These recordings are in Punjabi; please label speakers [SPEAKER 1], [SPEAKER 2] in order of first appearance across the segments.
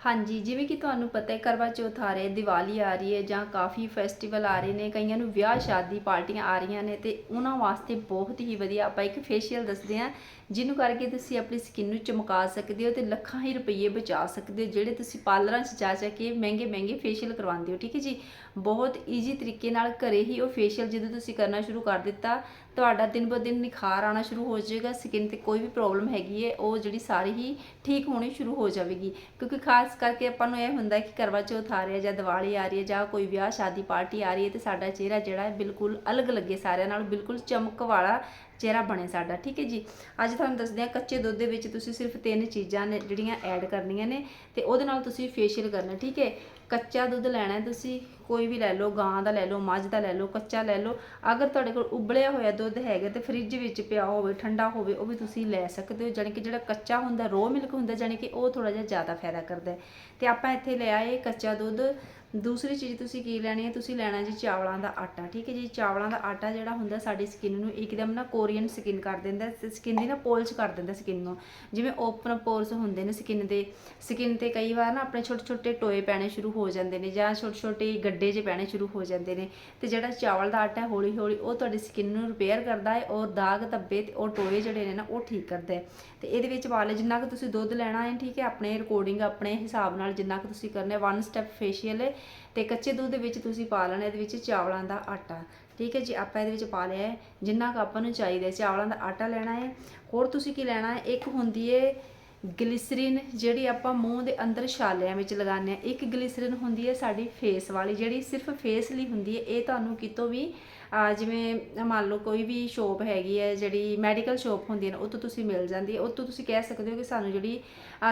[SPEAKER 1] ਹਾਂਜੀ, ਜਿਵੇਂ ਕਿ ਤੁਹਾਨੂੰ ਪਤਾ ਹੈ, ਕਰਵਾ ਚੌਥ ਆ ਰਿਹਾ ਹੈ, ਦੀਵਾਲੀ ਆ ਰਹੀ ਹੈ ਜਾਂ ਕਾਫੀ ਫੈਸਟੀਵਲ ਆ ਰਹੇ ਨੇ, ਕਈਆਂ ਨੂੰ ਵਿਆਹ ਸ਼ਾਦੀ ਪਾਰਟੀਆਂ ਆ ਰਹੀਆਂ ਨੇ ਤੇ ਉਹਨਾਂ ਵਾਸਤੇ ਬਹੁਤ ਹੀ ਵਧੀਆ ਆਪਾਂ ਇੱਕ ਫੇਸ਼ੀਅਲ ਦੱਸਦੇ ਹਾਂ ਜਿਹਨੂੰ ਕਰਕੇ ਤੁਸੀਂ ਆਪਣੀ ਸਕਿਨ ਨੂੰ ਚਮਕਾ ਸਕਦੇ ਹੋ ਤੇ ਲੱਖਾਂ ਹੀ ਰੁਪਏ ਬਚਾ ਸਕਦੇ ਹੋ, ਜਿਹੜੇ ਤੁਸੀਂ ਪਾਰਲਰਾਂ 'ਚ ਜਾ ਜਾ ਕੇ ਮਹਿੰਗੇ ਮਹਿੰਗੇ ਫੇਸ਼ੀਅਲ ਕਰਵਾਉਂਦੇ ਹੋ, ਠੀਕ ਹੈ ਜੀ? ਬਹੁਤ ਈਜ਼ੀ ਤਰੀਕੇ ਨਾਲ ਘਰੇ ਹੀ ਉਹ ਫੇਸ਼ੀਅਲ ਜਦੋਂ ਤੁਸੀਂ ਕਰਨਾ ਸ਼ੁਰੂ ਕਰ ਦਿੱਤਾ, ਤੁਹਾਡਾ ਦਿਨ ਬ ਦਿਨ ਨਿਖਾਰ ਆਣਾ ਸ਼ੁਰੂ ਹੋ ਜਾਏਗਾ ਸਕਿਨ ਤੇ ਕੋਈ ਵੀ ਪ੍ਰੋਬਲਮ ਹੈਗੀ ਹੈ, ਉਹ ਜਿਹੜੀ ਸਾਰੀ ਹੀ ਠੀਕ ਹੋਣੀ ਸ਼ੁਰੂ ਹੋ ਜਾਵੇਗੀ। ਕਿਉਂਕਿ ਖਾਸ ਕਰਕੇ ਆਪਾਂ ਨੂੰ ਇਹ ਹੁੰਦਾ ਕਿ ਕਰਵਾ ਚੌਥ ਆ ਰਿਹਾ ਜਾਂ ਦੀਵਾਲੀ ਆ ਰਹੀ ਹੈ ਜਾਂ ਕੋਈ ਵਿਆਹ, ਸ਼ਾਦੀ, ਪਾਰਟੀ ਆ ਰਹੀ ਹੈ ਤੇ ਸਾਡਾ ਚਿਹਰਾ ਜਿਹੜਾ ਹੈ ਬਿਲਕੁਲ ਅਲੱਗ ਲੱਗੇ ਸਾਰਿਆਂ ਨਾਲ, ਬਿਲਕੁਲ ਚਮਕ ਵਾਲਾ ਚਿਹਰਾ ਬਣੇ ਸਾਡਾ, ਠੀਕ ਹੈ ਜੀ? ਅੱਜ ਤੁਹਾਨੂੰ ਦੱਸਦੇ ਹਾਂ ਕੱਚੇ ਦੁੱਧ ਦੇ ਵਿੱਚ ਤੁਸੀਂ ਸਿਰਫ ਤਿੰਨ ਚੀਜ਼ਾਂ ਨੇ ਜਿਹੜੀਆਂ ਐਡ ਕਰਨੀਆਂ ਨੇ ਤੇ ਉਹਦੇ ਨਾਲ ਤੁਸੀਂ ਫੇਸ਼ੀਅਲ ਕਰਨਾ, ਠੀਕ ਹੈ? ਕੱਚਾ ਦੁੱਧ ਲੈਣਾ ਤੁਸੀਂ, ਕੋਈ ਵੀ ਲੈ ਲਓ, ਗਾਂ ਦਾ ਲੈ ਲਓ, ਮੱਝ ਦਾ ਲੈ ਲਓ, ਕੱਚਾ ਲੈ ਲਓ, ਅਗਰ ਤੁਹਾਡੇ ਕੋਲ ਉਬਲਿਆ ਹੋਇਆ ਦੁੱਧ ਹੈਗਾ ਤੇ ਫ੍ਰਿਜ ਵਿੱਚ ਪਿਆ ਹੋਵੇ, ਠੰਡਾ ਹੋਵੇ, ਉਹ ਵੀ ਤੁਸੀਂ ਲੈ ਸਕਦੇ ਹੋ, ਜਾਣੀ ਕਿ ਜਿਹੜਾ ਕੱਚਾ ਹੁੰਦਾ ਰੋ ਮਿਲਕ ਹੁੰਦਾ, ਜਾਣੀ ਕਿ ਉਹ ਥੋੜਾ ਜਿਹਾ ਜ਼ਿਆਦਾ ਫਾਇਦਾ ਕਰਦਾ ਹੈ। ਤੇ ਆਪਾਂ ਇੱਥੇ ਲਿਆ ਇਹ ਕੱਚਾ ਦੁੱਧ ਦੂਸਰੀ ਚੀਜ਼ ਤੁਸੀਂ ਕੀ ਲੈਣੀ ਹੈ? ਤੁਸੀਂ ਲੈਣਾ ਜੀ ਚਾਵਲਾਂ ਦਾ ਆਟਾ, ਠੀਕ ਹੈ ਜੀ? ਚਾਵਲਾਂ ਦਾ ਆਟਾ ਜਿਹੜਾ ਹੁੰਦਾ ਸਾਡੀ ਸਕਿਨ ਨੂੰ ਇੱਕਦਮ ਨਾ ਕੋਰੀਅਨ ਸਕਿਨ ਕਰ ਦਿੰਦਾ ਸਕਿਨ ਦੀ ਨਾ ਪੋਲਿਸ਼ ਕਰ ਦਿੰਦਾ ਸਕਿਨ ਨੂੰ। ਜਿਵੇਂ ਓਪਨ ਪੋਰਸ ਹੁੰਦੇ ਨੇ ਸਕਿਨ ਦੇ ਸਕਿਨ ਤੇ ਕਈ ਵਾਰ ਨਾ ਆਪਣੇ ਛੋਟੇ ਛੋਟੇ ਟੋਏ ਪੈਣੇ ਸ਼ੁਰੂ ਹੋ ਜਾਂਦੇ ਨੇ ਜਾਂ ਛੋਟੇ ਛੋਟੇ ਗੱਡੇ ਜਿਹੇ ਪੈਣੇ ਸ਼ੁਰੂ ਹੋ ਜਾਂਦੇ ਨੇ, ਤੇ ਜਿਹੜਾ ਚਾਵਲ ਦਾ ਆਟਾ ਹੌਲੀ ਹੌਲੀ ਉਹ ਤੁਹਾਡੀ ਸਕਿਨ ਨੂੰ ਰਿਪੇਅਰ ਕਰਦਾ ਹੈ, ਔਰ ਦਾਗ ਧੱਬੇ ਤੇ ਉਹ ਟੋਏ ਜਿਹੜੇ ਨੇ ਨਾ ਉਹ ਠੀਕ ਕਰਦਾ ਹੈ। ਤੇ ਇਹਦੇ ਵਿੱਚ ਪਾ ਲਿਆ ਜਿੰਨਾ ਕੁ ਤੁਸੀਂ ਦੁੱਧ ਲੈਣਾ ਹੈ, ਠੀਕ ਹੈ, ਆਪਣੇ ਰਿਕਾਰਡਿੰਗ ਆਪਣੇ ਹਿਸਾਬ ਨਾਲ ਜਿੰਨਾ ਕੁ ਤੁਸੀਂ ਕਰਨਾ ਹੈ ਵਨ ਸਟੈਪ ਫੇਸ਼ੀਅਲ ਹੈ ਤੇ ਕੱਚੇ ਦੁੱਧ ਦੇ ਵਿੱਚ ਤੁਸੀਂ ਪਾ ਲੈਣਾ, ਇਹਦੇ ਵਿੱਚ ਚਾਵਲਾਂ ਦਾ ਆਟਾ। ਠੀਕ ਹੈ ਜੀ, ਆਪਾਂ ਇਹਦੇ ਵਿੱਚ ਪਾ ਲਿਆ ਹੈ। ਜਿੰਨਾ ਕੁ ਆਪਾਂ ਨੂੰ ਚਾਹੀਦਾ ਹੈ, ਚਾਵਲਾਂ ਦਾ ਆਟਾ ਲੈਣਾ ਹੈ। ਹੋਰ ਤੁਸੀਂ ਕੀ ਲੈਣਾ ਹੈ? ਇੱਕ ਹੁੰਦੀ ਹੈ ਗਲਿਸਰੀਨ, ਜਿਹੜੀ ਆਪਾਂ ਮੂੰਹ ਦੇ ਅੰਦਰ ਛਾਲਿਆਂ ਵਿੱਚ ਲਗਾਉਂਦੇ ਆ ਇੱਕ ਗਲਿਸਰੀਨ ਹੁੰਦੀ ਹੈ ਸਾਡੀ ਫੇਸ ਵਾਲੀ, ਜਿਹੜੀ ਸਿਰਫ ਫੇਸ ਲਈ ਹੁੰਦੀ ਹੈ। ਇਹ ਤੁਹਾਨੂੰ ਕਿਤੋਂ ਵੀ ਜਿਵੇਂ ਮੰਨ ਲਓ ਕੋਈ ਵੀ ਸ਼ੋਪ ਹੈਗੀ ਹੈ, ਜਿਹੜੀ ਮੈਡੀਕਲ ਸ਼ੋਪ ਹੁੰਦੀ ਹੈ ਨਾ ਉਹ ਤੋਂ ਤੁਸੀਂ ਮਿਲ ਜਾਂਦੀ ਹੈ। ਉਹ ਤੋਂ ਤੁਸੀਂ ਕਹਿ ਸਕਦੇ ਹੋ ਕਿ ਸਾਨੂੰ ਜਿਹੜੀ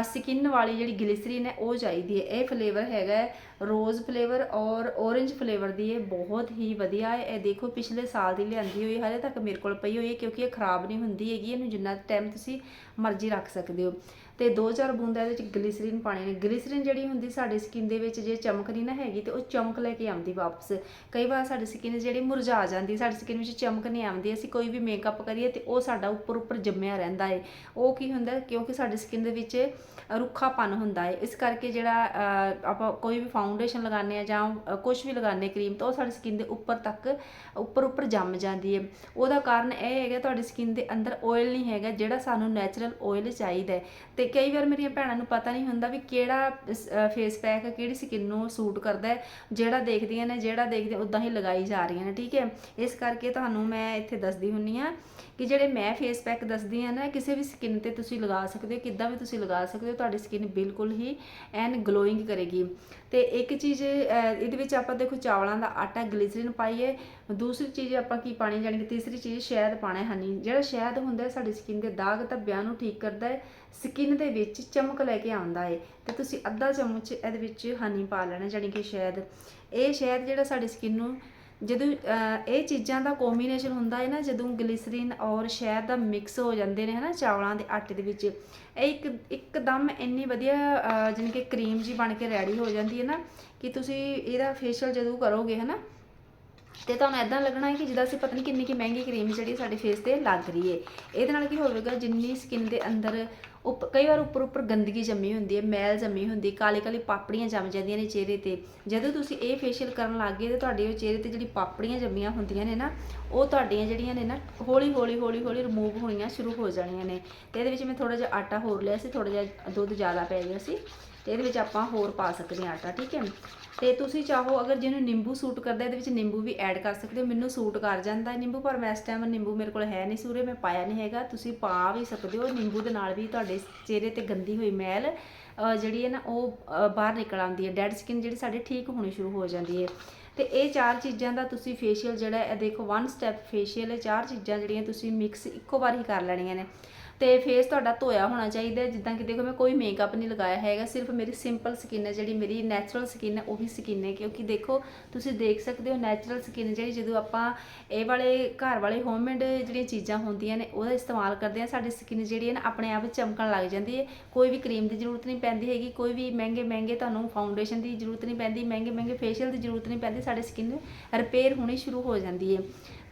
[SPEAKER 1] ਸਕਿਨ ਵਾਲੀ ਜਿਹੜੀ ਗਲਿਸਰੀਨ ਹੈ, ਉਹ ਚਾਹੀਦੀ ਹੈ। ਇਹ ਫਲੇਵਰ ਹੈਗਾ ਰੋਜ਼ ਫਲੇਵਰ ਔਰ ਔਰੇਂਜ ਫਲੇਵਰ ਦੀ। ਇਹ ਬਹੁਤ ਹੀ ਵਧੀਆ ਹੈ। ਇਹ ਦੇਖੋ, ਪਿਛਲੇ ਸਾਲ ਦੀ ਲਿਆਂਦੀ ਹੋਈ ਹਲੇ ਤੱਕ ਮੇਰੇ ਕੋਲ ਪਈ ਹੋਈ ਹੈ, ਕਿਉਂਕਿ ਇਹ ਖਰਾਬ ਨਹੀਂ ਹੁੰਦੀ ਹੈਗੀ। ਇਹਨੂੰ ਜਿੰਨਾ ਟਾਈਮ ਤੁਸੀਂ ਮਰਜ਼ੀ ਰੱਖ ਸਕਦੇ ਹੋ। ਤੇ 2-4 ਬੂੰਦਾਂ ਇਹਦੇ ਵਿੱਚ ਗਲਿਸਰੀਨ ਪਾਣੀ ਨੇ। ਗਲਿਸਰੀਨ ਜਿਹੜੀ ਹੁੰਦੀ ਸਾਡੀ ਸਕਿਨ ਦੇ ਵਿੱਚ, ਜੇ ਚਮਕ ਨਹੀਂ ਨਾ ਹੈਗੀ ਤੇ ਉਹ ਚਮਕ ਲੈ ਕੇ ਆਉਂਦੀ ਵਾਪਸ। ਕਈ ਵਾਰ ਸਾਡੀ ਸਕਿਨ ਜਿਹੜੀ ਮੁਰਝਾ ਜਾਂਦੀ ਸਾਡੀ ਸਕਿਨ ਵਿੱਚ ਚਮਕ ਨਹੀਂ ਆਉਂਦੀ, ਅਸੀਂ ਕੋਈ ਵੀ ਮੇਕਅਪ ਕਰੀਏ ਤੇ ਉਹ ਸਾਡਾ ਉੱਪਰ ਉੱਪਰ ਜੰਮਿਆ ਰਹਿੰਦਾ ਹੈ ਉਹ ਕੀ ਹੁੰਦਾ, ਕਿਉਂਕਿ ਸਾਡੀ ਸਕਿਨ ਦੇ ਵਿੱਚ ਰੁੱਖਾਪਨ ਹੁੰਦਾ ਹੈ ਇਸ ਕਰਕੇ ਜਿਹੜਾ ਆਪਾਂ ਕੋਈ ਵੀ ਫਾਊਂਡੇਸ਼ਨ ਲਗਾਉਂਦੇ ਆ ਜਾਂ ਕੁਝ ਵੀ ਲਗਾਉਂਦੇ ਕਰੀਮ ਤਾਂ, ਉਹ ਸਾਡੀ ਸਕਿਨ ਦੇ ਉੱਪਰ ਤੱਕ, ਉੱਪਰ ਉੱਪਰ ਜੰਮ ਜਾਂਦੀ ਹੈ ਉਹਦਾ ਕਾਰਨ ਇਹ ਹੈਗਾ, ਤੁਹਾਡੀ ਸਕਿਨ ਦੇ ਅੰਦਰ ਆਇਲ ਨਹੀਂ ਹੈਗਾ, ਜਿਹੜਾ ਸਾਨੂੰ ਨੈਚੁਰਲ ਆਇਲ ਚਾਹੀਦਾ ਹੈ ਤੇ ਕਈ ਵਾਰ ਮੇਰੀਆਂ ਭੈਣਾਂ ਨੂੰ ਪਤਾ ਨਹੀਂ ਹੁੰਦਾ ਵੀ ਕਿਹੜਾ ਫੇਸ ਪੈਕ ਕਿਹੜੀ ਸਕਿਨ ਨੂੰ ਸੂਟ ਕਰਦਾ ਹੈ, ਜਿਹੜਾ ਦੇਖਦੀਆਂ ਨੇ, ਜਿਹੜਾ ਦੇਖਦੇ ਉਦਾਂ ਹੀ ਲਗਾਈ ਜਾ ਰਹੀਆਂ ਨੇ, ਠੀਕ ਹੈ? ਇਸ ਕਰਕੇ ਤੁਹਾਨੂੰ ਮੈਂ ਇੱਥੇ ਦੱਸਦੀ ਹੁੰਨੀ ਆ ਕਿ ਜਿਹੜੇ ਮੈਂ ਫੇਸ ਪੈਕ ਦੱਸਦੀ ਆ ਨਾ, ਕਿਸੇ ਵੀ ਸਕਿਨ ਤੇ ਤੁਸੀਂ ਲਗਾ ਸਕਦੇ ਹੋ, ਕਿੱਦਾਂ ਵੀ ਤੁਸੀਂ ਲਗਾ ਸਕਦੇ ਹੋ, ਤੁਹਾਡੀ ਸਕਿਨ ਬਿਲਕੁਲ ਹੀ ਐਨ ਗਲੋਇੰਗ ਕਰੇਗੀ। ਤੇ ਇੱਕ ਚੀਜ਼ ਇਹਦੇ ਵਿੱਚ ਆਪਾਂ ਦੇਖੋ ਚਾਵਲਾਂ ਦਾ ਆਟਾ ਗਲਿਸਰੀਨ ਪਾਈਏ ਦੂਸਰੀ ਚੀਜ਼ ਆਪਾਂ ਕੀ ਪਾਣੀ ਜਾਣੀ ਕਿ ਤੀਸਰੀ ਚੀਜ਼ ਸ਼ਹਿਦ ਪਾਣਾ ਹੈ ਹਨੀ ਜਿਹੜਾ ਸ਼ਹਿਦ ਹੁੰਦਾ ਹੈ ਸਾਡੀ ਸਕਿਨ ਦੇ ਦਾਗ ਧੱਬਿਆਂ ਨੂੰ ਠੀਕ ਕਰਦਾ ਹੈ ਸਕਿਨ ਦੇ ਵਿੱਚ ਚਮਕ ਲੈ ਕੇ ਆਉਂਦਾ ਹੈ। ਤੇ ਤੁਸੀਂ ਅੱਧਾ ਚਮਚ ਇਹਦੇ ਵਿੱਚ ਹਨੀ ਪਾ ਲੈਣਾ ਜਾਣੀ ਕਿ ਸ਼ਹਿਦ। ਇਹ ਸ਼ਹਿਦ ਜਿਹੜਾ ਸਾਡੀ ਸਕਿਨ ਨੂੰ ਜਦੋਂ ਇਹ ਚੀਜ਼ਾਂ ਦਾ ਕੰਬੀਨੇਸ਼ਨ ਹੁੰਦਾ ਹੈ ਨਾ ਜਦੋਂ ਗਲਿਸਰੀਨ ਔਰ ਸ਼ਹਿਦ ਦਾ ਮਿਕਸ ਹੋ ਜਾਂਦੇ ਨੇ ਹਨਾ ਚਾਵਲਾਂ ਦੇ ਆਟੇ ਦੇ ਵਿੱਚ ਇਹ ਇੱਕ ਇੱਕਦਮ ਇੰਨੀ ਵਧੀਆ ਅਹ, ਜਾਣੀ ਕਿ ਕਰੀਮ ਜੀ ਬਣ ਕੇ ਰੈਡੀ ਹੋ ਜਾਂਦੀ ਹੈ ਨਾ ਕਿ ਤੁਸੀਂ ਇਹਦਾ ਫੇਸ਼ੀਅਲ ਜਦੋਂ ਕਰੋਗੇ ਹਨਾ ਤੇ ਤੁਹਾਨੂੰ ਐਦਾਂ ਲੱਗਣਾ ਹੈ ਕਿ ਜਿੱਦਾਂ ਅਸੀਂ ਪਤਾ ਨਹੀਂ ਕਿੰਨੀ ਕੀ ਮਹਿੰਗੀ ਕਰੀਮ ਜਿਹੜੀ ਸਾਡੇ ਫੇਸ ਤੇ ਲੱਗ ਰਹੀ ਹੈ। ਇਹਦੇ ਨਾਲ ਕੀ ਹੋਵੇਗਾ, ਜਿੰਨੀ ਸਕਿਨ ਦੇ ਅੰਦਰ ਉੱਪ, ਕਈ ਵਾਰ ਉੱਪਰ ਉੱਪਰ ਗੰਦਗੀ ਜੰਮੀ ਹੁੰਦੀ ਹੈ, ਮੈਲ ਜੰਮੀ ਹੁੰਦੀ, ਕਾਲੀ ਕਾਲੀ ਪਾਪੜੀਆਂ ਜੰਮ ਜਾਂਦੀਆਂ ਨੇ ਚਿਹਰੇ ਤੇ। ਜਦੋਂ ਤੁਸੀਂ ਇਹ ਫੇਸ਼ੀਅਲ ਕਰਨ ਲੱਗੇ ਤੇ ਤੁਹਾਡੇ ਉਹ ਚਿਹਰੇ ਤੇ ਜਿਹੜੀ ਪਾਪੜੀਆਂ ਜੰਮੀਆਂ ਹੁੰਦੀਆਂ ਨੇ ਨਾ, ਉਹ ਤੁਹਾਡੀਆਂ ਜਿਹੜੀਆਂ ਨੇ ਨਾ ਹੌਲੀ ਹੌਲੀ ਹੌਲੀ ਹੌਲੀ ਰਿਮੂਵ ਹੋਣੀਆਂ ਸ਼ੁਰੂ ਹੋ ਜਾਣੀਆਂ ਨੇ। ਤੇ ਇਹਦੇ ਵਿੱਚ ਮੈਂ ਥੋੜਾ ਜਿਹਾ ਆਟਾ ਹੋਰ ਲਿਆ ਸੀ ਥੋੜਾ ਜਿਹਾ ਦੁੱਧ ਜ਼ਿਆਦਾ ਪੈ ਗਿਆ ਸੀ। ਤੇ ਇਹਦੇ ਵਿੱਚ ਆਪਾਂ ਹੋਰ ਪਾ ਸਕਦੇ ਹਾਂ ਆਟਾ, ਠੀਕ ਹੈ? ਤੇ ਤੁਸੀਂ ਚਾਹੋ ਅਗਰ ਜਿਹਨੂੰ ਨਿੰਬੂ ਸੂਟ ਕਰਦਾ ਇਹਦੇ ਵਿੱਚ ਨਿੰਬੂ ਵੀ ਐਡ ਕਰ ਸਕਦੇ ਹੋ। ਮੈਨੂੰ ਸੂਟ ਕਰ ਜਾਂਦਾ ਹੈ ਨਿੰਬੂ, ਪਰ ਮੈਂ ਇਸ ਟਾਈਮ ਨਿੰਬੂ ਮੇਰੇ ਕੋਲ ਹੈ ਨਹੀਂ ਸੂਰੇ, ਮੈਂ ਪਾਇਆ ਨਹੀਂ ਹੈਗਾ। ਤੁਸੀਂ ਪਾ ਵੀ ਸਕਦੇ ਹੋ। ਨਿੰਬੂ ਦੇ ਨਾਲ ਵੀ ਤੁਹਾਡੇ ਚਿਹਰੇ ਤੇ ਗੰਦੀ ਹੋਈ ਮੈਲ ਜਿਹੜੀ ਹੈ ਨਾ, ਉਹ ਬਾਹਰ ਨਿਕਲ ਆਉਂਦੀ ਹੈ। ਡੈਡ ਸਕਿਨ ਜਿਹੜੀ ਸਾਡੇ ਠੀਕ ਹੋਣੀ ਸ਼ੁਰੂ ਹੋ ਜਾਂਦੀ ਹੈ। ਤੇ ਇਹ ਚਾਰ ਚੀਜ਼ਾਂ ਦਾ ਤੁਸੀਂ ਫੇਸ਼ੀਅਲ ਜਿਹੜਾ ਇਹ ਦੇਖੋ ਵਨ ਸਟੈਪ ਫੇਸ਼ੀਅਲ ਹੈ ਚਾਰ ਚੀਜ਼ਾਂ ਜਿਹੜੀਆਂ ਤੁਸੀਂ ਮਿਕਸ ਇੱਕੋ ਵਾਰ ਹੀ ਕਰ ਲੈਣੀਆਂ ਨੇ। ਤੇ ਫੇਸ ਤੁਹਾਡਾ ਧੋਇਆ ਹੋਣਾ ਚਾਹੀਦਾ ਜਿੱਦਾਂ ਕਿ ਦੇਖੋ, ਮੈਂ ਕੋਈ ਮੇਕਅਪ ਨਹੀਂ ਲਗਾਇਆ ਹੈਗਾ। ਸਿਰਫ ਮੇਰੀ ਸਿੰਪਲ ਸਕਿਨ ਹੈ, ਜਿਹੜੀ ਮੇਰੀ ਨੈਚੁਰਲ ਸਕਿਨ ਹੈ, ਉਹੀ ਸਕਿਨ ਹੈ। ਕਿਉਂਕਿ ਦੇਖੋ, ਤੁਸੀਂ ਦੇਖ ਸਕਦੇ ਹੋ ਨੈਚੁਰਲ ਸਕਿਨ ਜਿਹੜੀ ਜਦੋਂ ਆਪਾਂ ਇਹ ਵਾਲੇ ਘਰ ਵਾਲੇ ਹੋਮਮੇਡ ਜਿਹੜੀਆਂ ਚੀਜ਼ਾਂ ਹੁੰਦੀਆਂ ਨੇ, ਉਹਦਾ ਇਸਤੇਮਾਲ ਕਰਦੇ ਆ ਸਾਡੀ ਸਕਿਨ ਜਿਹੜੀ ਹੈ ਨਾ, ਆਪਣੇ ਆਪ ਚਮਕਣ ਲੱਗ ਜਾਂਦੀ ਹੈ। ਕੋਈ ਵੀ ਕਰੀਮ ਦੀ ਜ਼ਰੂਰਤ ਨਹੀਂ ਪੈਂਦੀ ਹੈਗੀ, ਕੋਈ ਵੀ ਮਹਿੰਗੇ ਮਹਿੰਗੇ ਤੁਹਾਨੂੰ ਫਾਊਂਡੇਸ਼ਨ ਦੀ ਜ਼ਰੂਰਤ ਨਹੀਂ ਪੈਂਦੀ, ਮਹਿੰਗੇ ਮਹਿੰਗੇ ਫੇਸ਼ੀਅਲ ਦੀ ਜ਼ਰੂਰਤ ਨਹੀਂ ਪੈਂਦੀ, ਸਾਡੀ ਸਕਿਨ ਰਿਪੇਅਰ ਹੋਣੀ ਸ਼ੁਰੂ ਹੋ ਜਾਂਦੀ ਹੈ।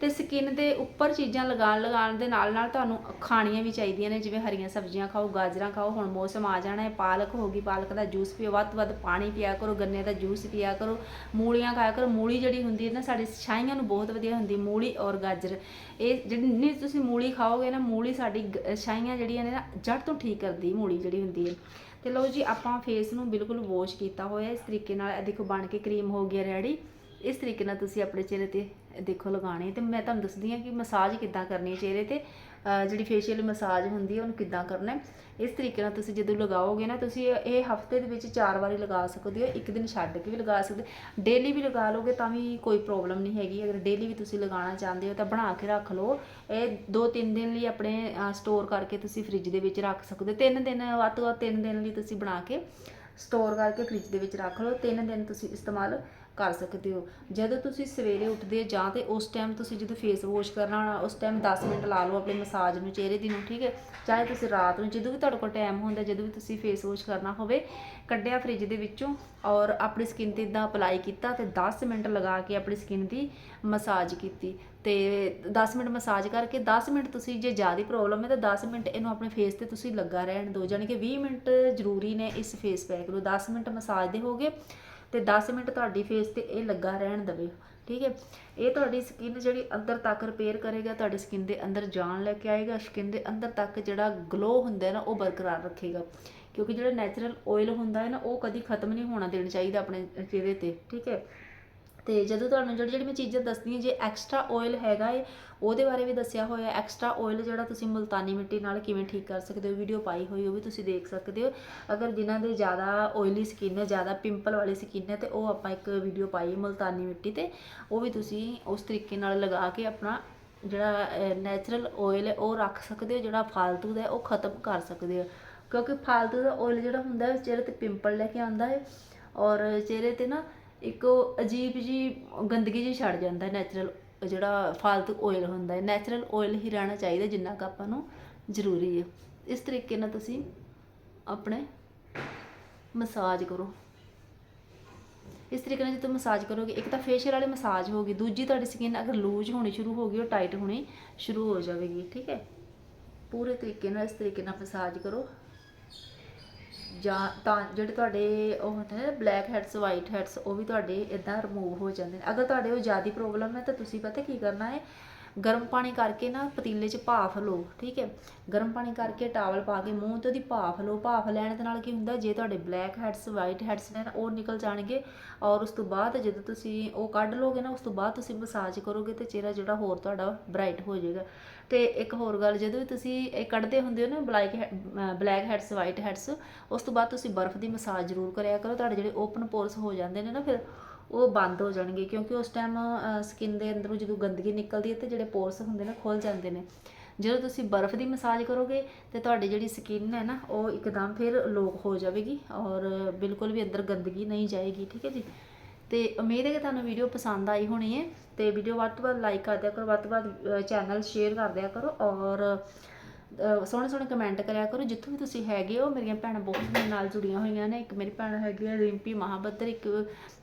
[SPEAKER 1] ਤੇ ਸਕਿਨ ਦੇ ਉੱਪਰ ਚੀਜ਼ਾਂ ਲਗਾਉਣ ਲਗਾਉਣ ਦੇ ਨਾਲ ਨਾਲ ਤੁਹਾਨੂੰ ਖਾਣੀਆਂ ਵੀ ਚਾਹੀਦੀਆਂ ਨੇ, ਜਿਵੇਂ ਹਰੀਆਂ ਸਬਜ਼ੀਆਂ ਖਾਓ, ਗਾਜਰਾਂ ਖਾਓ, ਹੁਣ ਮੌਸਮ ਆ ਜਾਣਾ ਹੈ, ਪਾਲਕ ਹੋ ਗਈ, ਪਾਲਕ ਦਾ ਜੂਸ ਪੀਓ, ਵੱਧ ਤੋਂ ਵੱਧ ਪਾਣੀ ਪੀਆ ਕਰੋ, ਗੰਨੇ ਦਾ ਜੂਸ ਪੀਆ ਕਰੋ, ਮੂਲੀਆਂ ਖਾਇਆ ਕਰੋ, ਮੂਲੀ ਜਿਹੜੀ ਹੁੰਦੀ ਹੈ ਨਾ, ਸਾਡੇ ਛਾਈਆਂ ਨੂੰ ਬਹੁਤ ਵਧੀਆ ਹੁੰਦੀ ਮੂਲੀ ਔਰ ਗਾਜਰ। ਇਹ ਜਿੰਨੀ ਤੁਸੀਂ ਮੂਲੀ ਖਾਓਗੇ ਨਾ, ਮੂਲੀ ਸਾਡੀ ਗ- ਛਾਈਆਂ ਜਿਹੜੀਆਂ ਨੇ ਨਾ, ਜੜ ਤੋਂ ਠੀਕ ਕਰਦੀ ਮੂਲੀ ਜਿਹੜੀ ਹੁੰਦੀ ਹੈ। ਤੇ ਲਓ ਜੀ, ਆਪਾਂ ਫੇਸ ਨੂੰ ਬਿਲਕੁਲ ਵਾਸ਼ ਕੀਤਾ ਹੋਇਆ ਇਸ ਤਰੀਕੇ ਨਾਲ ਇਹ ਦੇਖੋ ਬਣ ਕੇ ਕਰੀਮ ਹੋ ਗਿਆ ਰੈਡੀ ਇਸ ਤਰੀਕੇ ਨਾਲ ਤੁਸੀਂ ਆਪਣੇ ਚਿਹਰੇ ਤੇ ਦੇਖੋ ਲਗਾਉਣੇ, ਤੇ ਮੈਂ ਤੁਹਾਨੂੰ ਦੱਸਦੀ ਹਾਂ ਕਿ ਮਸਾਜ ਕਿੱਦਾਂ ਕਰਨੀ ਹੈ ਚਿਹਰੇ ਤੇ ਜਿਹੜੀ ਫੇਸ਼ੀਅਲ ਮਸਾਜ ਹੁੰਦੀ ਹੈ ਉਹਨੂੰ ਕਿੱਦਾਂ ਕਰਨਾ ਹੈ। ਇਸ ਤਰੀਕੇ ਨਾਲ ਤੁਸੀਂ ਜਦੋਂ ਲਗਾਓਗੇ ਨਾ, ਤੁਸੀਂ ਇਹ ਹਫ਼ਤੇ ਦੇ ਵਿੱਚ ਚਾਰ ਵਾਰੀ ਲਗਾ ਸਕਦੇ ਹੋ, ਇੱਕ ਦਿਨ ਛੱਡ ਕੇ ਵੀ ਲਗਾ ਸਕਦੇ ਡੇਲੀ ਵੀ ਲਗਾ ਲੋਗੇ ਤਾਂ ਵੀ ਕੋਈ ਪ੍ਰੋਬਲਮ ਨਹੀਂ ਹੈਗੀ। ਅਗਰ ਡੇਲੀ ਵੀ ਤੁਸੀਂ ਲਗਾਉਣਾ ਚਾਹੁੰਦੇ ਹੋ ਤਾਂ ਬਣਾ ਕੇ ਰੱਖ ਲਓ। ਇਹ 2-3 ਦਿਨ ਲਈ ਆਪਣੇ ਸਟੋਰ ਕਰਕੇ ਤੁਸੀਂ ਫ੍ਰਿਜ ਦੇ ਵਿੱਚ ਰੱਖ ਸਕਦੇ ਹੋ। ਤਿੰਨ ਦਿਨ, ਵੱਧ ਤੋਂ ਵੱਧ 3 ਦਿਨ ਲਈ ਤੁਸੀਂ ਬਣਾ ਕੇ ਸਟੋਰ ਕਰਕੇ ਫ੍ਰਿਜ ਦੇ ਵਿੱਚ ਰੱਖ ਲਓ। ਤਿੰਨ ਦਿਨ ਤੁਸੀਂ ਇਸਤੇਮਾਲ ਕਰ ਸਕਦੇ ਹੋ। ਜਦੋਂ ਤੁਸੀਂ ਸਵੇਰੇ ਉੱਠਦੇ ਜਾਂ ਤੇ ਉਸ ਟਾਈਮ ਤੁਸੀਂ ਜਦੋਂ ਫੇਸ ਵਾਸ਼ ਕਰਨਾ ਹੋਣਾ, ਉਸ ਟਾਈਮ 10 ਮਿੰਟ ਲਾ ਲਓ ਆਪਣੇ ਮਸਾਜ ਨੂੰ ਚਿਹਰੇ ਦੀ ਨੂੰ, ਠੀਕ ਹੈ? ਚਾਹੇ ਤੁਸੀਂ ਰਾਤ ਨੂੰ ਜਦੋਂ ਵੀ ਤੁਹਾਡੇ ਕੋਲ ਟਾਈਮ ਹੁੰਦਾ, ਜਦੋਂ ਵੀ ਤੁਸੀਂ ਫੇਸ ਵਾਸ਼ ਕਰਨਾ ਹੋਵੇ, ਕੱਢਿਆ ਫ੍ਰਿਜ ਦੇ ਵਿੱਚੋਂ ਔਰ ਆਪਣੀ ਸਕਿਨ ਤੇ ਇਦਾਂ ਅਪਲਾਈ ਕੀਤਾ ਤੇ 10 ਮਿੰਟ ਲਗਾ ਕੇ ਆਪਣੀ ਸਕਿਨ ਦੀ ਮਸਾਜ ਕੀਤੀ। ਤੇ 10 ਮਿੰਟ ਮਸਾਜ ਕਰਕੇ 10 ਮਿੰਟ ਤੁਸੀਂ ਜੇ ਜ਼ਿਆਦਾ ਪ੍ਰੋਬਲਮ ਹੈ ਤਾਂ 10 ਮਿੰਟ ਇਹਨੂੰ ਆਪਣੇ ਫੇਸ ਤੇ ਤੁਸੀਂ ਲੱਗਾ ਰਹਿਣ ਦਿਓ। ਯਾਨੀ ਕਿ 20 ਮਿੰਟ ਜ਼ਰੂਰੀ ਨੇ ਇਸ ਫੇਸ ਪੈਕ ਨੂੰ। 10 ਮਿੰਟ ਮਸਾਜ ਦੇ ਹੋਗੇ ਤੇ 10 ਮਿੰਟ ਤੁਹਾਡੀ ਫੇਸ ਤੇ ਇਹ ਲੱਗਾ ਰਹਿਣ ਦੇਵੇ, ਠੀਕ ਹੈ? ਇਹ ਤੁਹਾਡੀ ਸਕਿਨ ਜਿਹੜੀ ਅੰਦਰ ਤੱਕ ਰਿਪੇਅਰ ਕਰੇਗਾ, ਤੁਹਾਡੀ ਸਕਿਨ ਦੇ ਅੰਦਰ ਜਾਨ ਲੈ ਕੇ ਆਏਗਾ ਸਕਿਨ ਦੇ ਅੰਦਰ ਤੱਕ ਜਿਹੜਾ ਗਲੋ ਹੁੰਦਾ ਹੈ ਨਾ, ਉਹ ਬਰਕਰਾਰ ਰੱਖੇਗਾ। ਕਿਉਂਕਿ ਜਿਹੜਾ ਨੈਚੁਰਲ ਆਇਲ ਹੁੰਦਾ ਹੈ ਨਾ, ਉਹ ਕਦੀ ਖਤਮ ਨਹੀਂ ਹੋਣਾ ਦੇਣਾ ਚਾਹੀਦਾ ਆਪਣੇ ਚਿਹਰੇ ਤੇ, ਠੀਕ ਹੈ? ਤੇ ਜਦੋਂ ਤੁਹਾਨੂੰ ਜਿਹੜੀ ਜਿਹੜੀ ਮੈਂ ਚੀਜ਼ਾਂ ਦੱਸਦੀ ਹਾਂ, ਜੇ ਐਕਸਟਰਾ ਆਇਲ ਹੈਗਾ ਏ, ਉਹਦੇ ਬਾਰੇ ਵੀ ਦੱਸਿਆ ਹੋਇਆ ਐਕਸਟਰਾ ਆਇਲ ਜਿਹੜਾ ਤੁਸੀਂ ਮੁਲਤਾਨੀ ਮਿੱਟੀ ਨਾਲ ਕਿਵੇਂ ਠੀਕ ਕਰ ਸਕਦੇ ਹੋ ਵੀਡੀਓ ਪਾਈ ਹੋਈ, ਉਹ ਵੀ ਤੁਸੀਂ ਦੇਖ ਸਕਦੇ ਹੋ। ਅਗਰ ਜਿਨ੍ਹਾਂ ਦੇ ਜ਼ਿਆਦਾ ਆਇਲੀ ਸਕਿਨ ਹੈ, ਜ਼ਿਆਦਾ ਪਿੰਪਲ ਵਾਲੀ ਸਕਿਨ ਹੈ, ਤੇ ਉਹ ਆਪਾਂ ਇੱਕ ਵੀਡੀਓ ਪਾਈ ਮੁਲਤਾਨੀ ਮਿੱਟੀ ਤੇ, ਉਹ ਵੀ ਤੁਸੀਂ ਉਸ ਤਰੀਕੇ ਨਾਲ ਲਗਾ ਕੇ ਆਪਣਾ ਜਿਹੜਾ ਨੈਚੁਰਲ ਆਇਲ ਹੈ, ਉਹ ਰੱਖ ਸਕਦੇ ਹੋ, ਜਿਹੜਾ ਫਾਲਤੂ ਦਾ ਉਹ ਖਤਮ ਕਰ ਸਕਦੇ ਹੋ। ਕਿਉਂਕਿ ਫਾਲਤੂ ਦਾ ਆਇਲ ਜਿਹੜਾ ਹੁੰਦਾ ਹੈ ਚਿਹਰੇ ਤੇ ਪਿੰਪਲ ਲੈ ਕੇ ਆਉਂਦਾ ਹੈ। ਔਰ ਚਿਹਰੇ ਤੇ ਨਾ ਇੱਕ ਉਹ ਅਜੀਬ ਜੀ ਗੰਦਗੀ ਜੀ ਛੱਡ ਜਾਂਦਾ ਨੈਚੁਰਲ ਜਿਹੜਾ ਫਾਲਤੂ ਆਇਲ ਹੁੰਦਾ ਹੈ। ਨੈਚੁਰਲ ਆਇਲ ਹੀ ਰਹਿਣਾ ਚਾਹੀਦਾ ਜਿੰਨਾ ਕੁ ਆਪਾਂ ਨੂੰ ਜ਼ਰੂਰੀ ਹੈ। ਇਸ ਤਰੀਕੇ ਨਾਲ ਤੁਸੀਂ ਆਪਣੇ ਮਸਾਜ ਕਰੋ। ਇਸ ਤਰੀਕੇ ਨਾਲ ਜਦੋਂ ਮਸਾਜ ਕਰੋਗੇ, ਇੱਕ ਤਾਂ ਫੇਸ਼ੀਅਲ ਵਾਲੀ ਮਸਾਜ ਹੋਗੀ ਦੂਜੀ ਤੁਹਾਡੀ ਸਕਿਨ ਅਗਰ ਲੂਜ਼ ਹੋਣੀ ਸ਼ੁਰੂ ਹੋ ਗਈ, ਉਹ ਟਾਈਟ ਹੋਣੀ ਸ਼ੁਰੂ ਹੋ ਜਾਵੇਗੀ, ਠੀਕ ਹੈ। ਪੂਰੇ ਤਰੀਕੇ ਨਾਲ ਇਸ ਤਰੀਕੇ ਨਾਲ ਮਸਾਜ ਕਰੋ। ਜਾਂ ਤਾਂ ਜਿਹੜੇ ਤੁਹਾਡੇ ਉਹ ਹੁੰਦੇ ਨੇ ਬਲੈਕ ਹੈਡਸ ਵਾਈਟ ਹੈਡਸ ਉਹ ਵੀ ਤੁਹਾਡੇ ਇਦਾਂ ਰਿਮੂਵ ਹੋ ਜਾਂਦੇ ਨੇ। ਅਗਰ ਤੁਹਾਡੇ ਉਹ ਜ਼ਿਆਦਾ ਪ੍ਰੋਬਲਮ ਹੈ ਤਾਂ ਤੁਸੀਂ ਪਤਾ ਕੀ ਕਰਨਾ ਹੈ? ਗਰਮ ਪਾਣੀ ਕਰਕੇ ਨਾ ਪਤੀਲੇ 'ਚ ਭਾਫ ਲਓ, ਠੀਕ ਹੈ? ਗਰਮ ਪਾਣੀ ਕਰਕੇ ਟਾਵਲ ਪਾ ਕੇ ਮੂੰਹ ਤੇ ਉਹਦੀ ਭਾਫ ਲਓ। ਭਾਫ ਲੈਣ ਦੇ ਨਾਲ ਕੀ ਹੁੰਦਾ, ਜੇ ਤੁਹਾਡੇ ਬਲੈਕ ਹੈਡਸ ਵਾਈਟ ਹੈਡਸ ਨੇ ਨਾ ਉਹ ਨਿਕਲ ਜਾਣਗੇ ਔਰ ਉਸ ਤੋਂ ਬਾਅਦ ਜਦੋਂ ਤੁਸੀਂ ਉਹ ਕੱਢ ਲੋਗੇ ਨਾ, ਉਸ ਤੋਂ ਬਾਅਦ ਤੁਸੀਂ ਮਸਾਜ ਕਰੋਗੇ ਤੇ ਚਿਹਰਾ ਜਿਹੜਾ ਹੋਰ ਤੁਹਾਡਾ ਬ੍ਰਾਈਟ ਹੋ ਜਾਏਗਾ। ਤੇ ਇੱਕ ਹੋਰ ਗੱਲ, ਜਦੋਂ ਵੀ ਤੁਸੀਂ ਇਹ ਕੱਢਦੇ ਹੁੰਦੇ ਹੋ ਨਾ black blackheads whiteheads ਉਸ ਤੋਂ ਬਾਅਦ ਤੁਸੀਂ ਬਰਫ਼ ਦੀ ਮਸਾਜ ਜ਼ਰੂਰ ਕਰਿਆ ਕਰੋ। ਤੁਹਾਡੇ ਜਿਹੜੇ ਓਪਨ ਪੋਰਸ ਹੋ ਜਾਂਦੇ ਨੇ ਨਾ ਫਿਰ ਉਹ ਬੰਦ ਹੋ ਜਾਣਗੇ ਕਿਉਂਕਿ ਉਸ ਟਾਈਮ ਸਕਿਨ ਦੇ ਅੰਦਰੋਂ ਜਦੋਂ ਗੰਦਗੀ ਨਿਕਲਦੀ ਹੈ ਤੇ ਜਿਹੜੇ ਪੋਰਸ ਹੁੰਦੇ ਨੇ ਖੁੱਲ ਜਾਂਦੇ ਨੇ। ਜਦੋਂ ਤੁਸੀਂ ਬਰਫ਼ ਦੀ ਮਸਾਜ ਕਰੋਗੇ ਤੇ ਤੁਹਾਡੀ ਜਿਹੜੀ ਸਕਿਨ ਹੈ ਨਾ, ਉਹ ਇੱਕਦਮ ਫਿਰ ਲੋਕ ਹੋ ਜਾਵੇਗੀ ਔਰ ਬਿਲਕੁਲ ਵੀ ਅੰਦਰ ਗੰਦਗੀ ਨਹੀਂ ਜਾਏਗੀ, ਠੀਕ ਹੈ ਜੀ? ਤੇ ਉਮੀਦ ਹੈ ਕਿ ਤੁਹਾਨੂੰ ਵੀਡੀਓ ਪਸੰਦ ਆਈ ਹੋਣੀ ਹੈ ਤੇ ਵੀਡੀਓ ਵੱਧ ਤੋਂ ਵੱਧ ਲਾਈਕ ਕਰ ਦਿਆ ਕਰੋ, ਵੱਧ ਤੋਂ ਵੱਧ ਚੈਨਲ ਸ਼ੇਅਰ ਕਰ ਦਿਆ ਕਰੋ ਔਰ ਸੋਹਣੇ ਸੋਹਣੇ ਕਮੈਂਟ ਕਰਿਆ ਕਰੋ, ਜਿੱਥੋਂ ਵੀ ਤੁਸੀਂ ਹੈਗੇ ਹੋ, ਮੇਰੀਆਂ ਭੈਣਾਂ ਬਹੁਤ ਮੇਰੇ ਨਾਲ ਜੁੜੀਆਂ ਹੋਈਆਂ ਨੇ, ਇੱਕ ਮੇਰੀ ਭੈਣ ਹੈਗੀ ਹੈ ਰਿੰਪੀ ਮਹਾਬੱਦਰ ਇੱਕ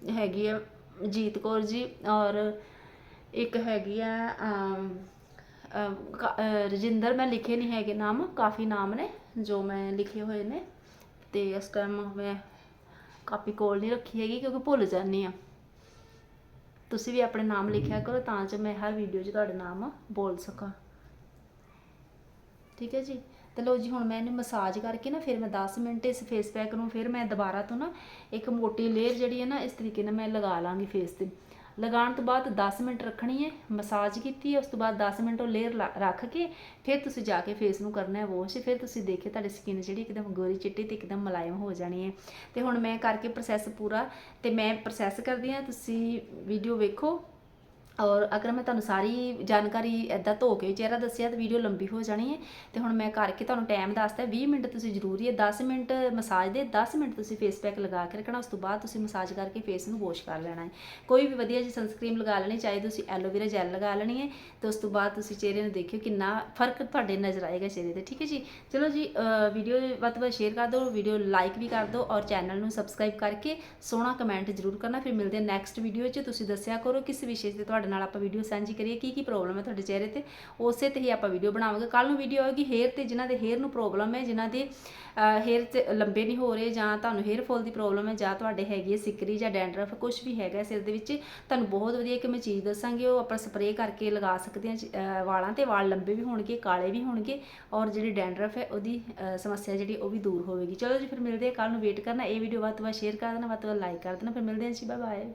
[SPEAKER 1] ਹੈਗੀ ਹੈ ਜੀਤ ਕੌਰ ਜੀ, ਔਰ ਇੱਕ ਹੈਗੀ ਆ ਰਜਿੰਦਰ, ਮੈਂ ਲਿਖੇ ਨਹੀਂ ਹੈਗੇ ਨਾਮ, ਕਾਫੀ ਨਾਮ ਨੇ ਜੋ ਮੈਂ ਲਿਖੇ ਹੋਏ ਨੇ, ਤੇ ਇਸ ਟਾਈਮ ਮੈਂ ਕਾਪੀ ਕੋਲ ਨਹੀਂ ਰੱਖੀ ਹੈਗੀ ਕਿਉਂਕਿ ਭੁੱਲ ਜਾਂਦੀ ਆ ਤੁਸੀਂ ਵੀ ਆਪਣੇ ਨਾਮ ਲਿਖਿਆ ਕਰੋ, ਤਾਂ ਜੋ ਮੈਂ ਹਰ ਵੀਡੀਓ 'ਚ ਤੁਹਾਡੇ ਨਾਮ ਬੋਲ ਸਕਾਂ। ਠੀਕ ਹੈ ਜੀ। ਤੇ ਲਓ ਜੀ, ਹੁਣ ਮੈਂ ਇਹਨੂੰ ਮਸਾਜ ਕਰਕੇ ਨਾ ਫਿਰ ਮੈਂ 10 ਮਿੰਟ ਇਸ ਫੇਸ ਪੈਕ ਨੂੰ ਫਿਰ ਮੈਂ ਦੁਬਾਰਾ ਤੋਂ ਨਾ ਇੱਕ ਮੋਟੀ ਲੇਅਰ ਜਿਹੜੀ ਹੈ ਨਾ ਇਸ ਤਰੀਕੇ ਨਾਲ ਮੈਂ ਲਗਾ ਲਾਂਗੀ ਫੇਸ ਤੇ। ਲਗਾਉਣ ਤੋਂ ਬਾਅਦ 10 ਮਿੰਟ ਰੱਖਣੀ ਹੈ ਮਸਾਜ ਕੀਤੀ ਹੈ, ਉਸ ਤੋਂ ਬਾਅਦ 10 ਮਿੰਟ ਉਹ ਲੇਅਰ ਰੱਖ ਕੇ ਫਿਰ ਤੁਸੀਂ ਜਾ ਕੇ ਫੇਸ ਨੂੰ ਕਰਨਾ ਹੈ ਵਾਸ਼ ਫਿਰ ਤੁਸੀਂ ਦੇਖਿਓ ਤੁਹਾਡੀ ਸਕਿਨ ਜਿਹੜੀ ਇੱਕਦਮ ਗੋਰੀ ਚਿੱਟੀ ਤੇ ਇੱਕਦਮ ਮੁਲਾਇਮ ਹੋ ਜਾਣੀ ਹੈ। ਤੇ ਹੁਣ ਮੈਂ ਕਰਕੇ ਪ੍ਰੋਸੈਸ ਪੂਰਾ ਤੇ ਮੈਂ ਪ੍ਰੋਸੈਸ ਕਰਦੀ ਹਾਂ, ਤੁਸੀਂ ਵੀਡੀਓ ਵੇਖੋ। ਔਰ ਅਗਰ ਮੈਂ ਤੁਹਾਨੂੰ ਸਾਰੀ ਜਾਣਕਾਰੀ ਐਦਾਂ ਧੋ ਕੇ ਚਿਹਰਾ ਦੱਸਿਆ ਤਾਂ ਵੀਡੀਓ ਲੰਬੀ ਹੋ ਜਾਣੀ ਹੈ। ਤੇ ਹੁਣ ਮੈਂ ਕਰਕੇ ਤੁਹਾਨੂੰ ਟਾਈਮ ਦੱਸਦਾ 20 ਮਿੰਟ ਤੁਸੀਂ ਜ਼ਰੂਰੀ ਹੈ 10 ਮਿੰਟ ਮਸਾਜ ਦੇ 10 ਮਿੰਟ ਤੁਸੀਂ ਫੇਸ ਪੈਕ ਲਗਾ ਕੇ ਰੱਖਣਾ, ਉਸ ਤੋਂ ਬਾਅਦ ਤੁਸੀਂ ਮਸਾਜ ਕਰਕੇ ਫੇਸ ਨੂੰ ਵਾਸ਼ ਕਰ ਲੈਣਾ ਹੈ। ਕੋਈ ਵੀ ਵਧੀਆ ਜੀ ਸਨਸਕ੍ਰੀਮ ਲਗਾ ਲੈਣੀ, ਚਾਹੇ ਤੁਸੀਂ ਐਲੋਵੇਰਾ ਜੈਲ ਲਗਾ ਲੈਣੀ ਹੈ, ਤੇ ਉਸ ਤੋਂ ਬਾਅਦ ਤੁਸੀਂ ਚਿਹਰੇ ਨੂੰ ਦੇਖਿਓ ਕਿੰਨਾ ਫ਼ਰਕ ਤੁਹਾਡੇ ਨਜ਼ਰ ਆਏਗਾ ਚਿਹਰੇ ਤੇ, ਠੀਕ ਹੈ ਜੀ? ਚਲੋ ਜੀ ਵੀਡੀਓ ਵੱਧ ਤੋਂ ਵੱਧ ਸ਼ੇਅਰ ਕਰ ਦਿਓ ਵੀਡੀਓ ਲਾਈਕ ਵੀ ਕਰ ਦਿਓ ਔਰ ਚੈਨਲ ਨੂੰ ਸਬਸਕ੍ਰਾਈਬ ਕਰਕੇ ਸੋਹਣਾ ਕਮੈਂਟ ਜ਼ਰੂਰ ਕਰਨਾ। ਫਿਰ ਮਿਲਦੇ ਹਾਂ ਨੈਕਸਟ ਵੀਡੀਓ 'ਚ, ਤੁਸੀਂ ਦੱਸਿਆ ਕਰੋ ਕਿਸ ਵਿਸ਼ੇ ਤੇ ਤੁਹਾਡੇ ਨਾਲ ਆਪਾਂ ਵੀਡੀਓ ਸਾਂਝੀ ਕਰੀਏ ਕੀ ਕੀ ਪ੍ਰੋਬਲਮ ਹੈ ਤੁਹਾਡੇ ਚਿਹਰੇ ਤੇ? ਉਸੇ ਤੇ ਹੀ ਆਪਾਂ ਵੀਡੀਓ ਬਣਾਵਾਂਗੇ। ਕੱਲ ਨੂੰ ਵੀਡੀਓ ਆਏਗੀ ਹੇਅਰ ਤੇ, ਜਿਨ੍ਹਾਂ ਦੇ ਹੇਅਰ ਨੂੰ ਪ੍ਰੋਬਲਮ ਹੈ, ਜਿਨ੍ਹਾਂ ਦੇ ਹੇਅਰ ਤੇ ਲੰਬੇ ਨਹੀਂ ਹੋ ਰਹੇ ਜਾਂ ਤੁਹਾਨੂੰ ਹੇਅਰ ਫਾਲ ਦੀ ਪ੍ਰੋਬਲਮ ਹੈ ਜਾਂ ਤੁਹਾਡੇ ਹੈਗੀ ਹੈ ਸਿਕਰੀ ਜਾਂ ਡੈਂਡਰਫ ਕੁਝ ਵੀ ਹੈਗਾ ਸਿਰ ਦੇ ਵਿੱਚ, ਤੁਹਾਨੂੰ ਬਹੁਤ ਵਧੀਆ ਇੱਕ ਮੈਂ ਚੀਜ਼ ਦੱਸਾਂਗੀ, ਉਹ ਆਪਾਂ ਸਪਰੇਅ ਕਰਕੇ ਲਗਾ ਸਕਦੇ ਹਾਂ ਵਾਲਾਂ ਤੇ। ਵਾਲ ਲੰਬੇ ਵੀ ਹੋਣਗੇ, ਕਾਲੇ ਵੀ ਹੋਣਗੇ ਔਰ ਜਿਹੜੀ ਡੈਂਡਰਫ ਹੈ ਉਹਦੀ ਸਮੱਸਿਆ ਜਿਹੜੀ ਉਹ ਵੀ ਦੂਰ ਹੋਵੇਗੀ। ਚਲੋ ਜੀ, ਫਿਰ ਮਿਲਦੇ ਹਾਂ ਕੱਲ ਨੂੰ ਵੇਟ ਕਰਨਾ। ਇਹ ਵੀਡੀਓ ਵੱਧ ਤੋਂ ਵੱਧ ਸ਼ੇਅਰ ਕਰ ਦੇਣਾ, ਵੱਧ ਤੋਂ ਵੱਧ ਲਾਈਕ ਕਰ ਦੇਣਾ। ਫਿਰ ਮਿਲਦੇ ਹਾਂ ਜੀ ਬਾਏ ਬਾਏ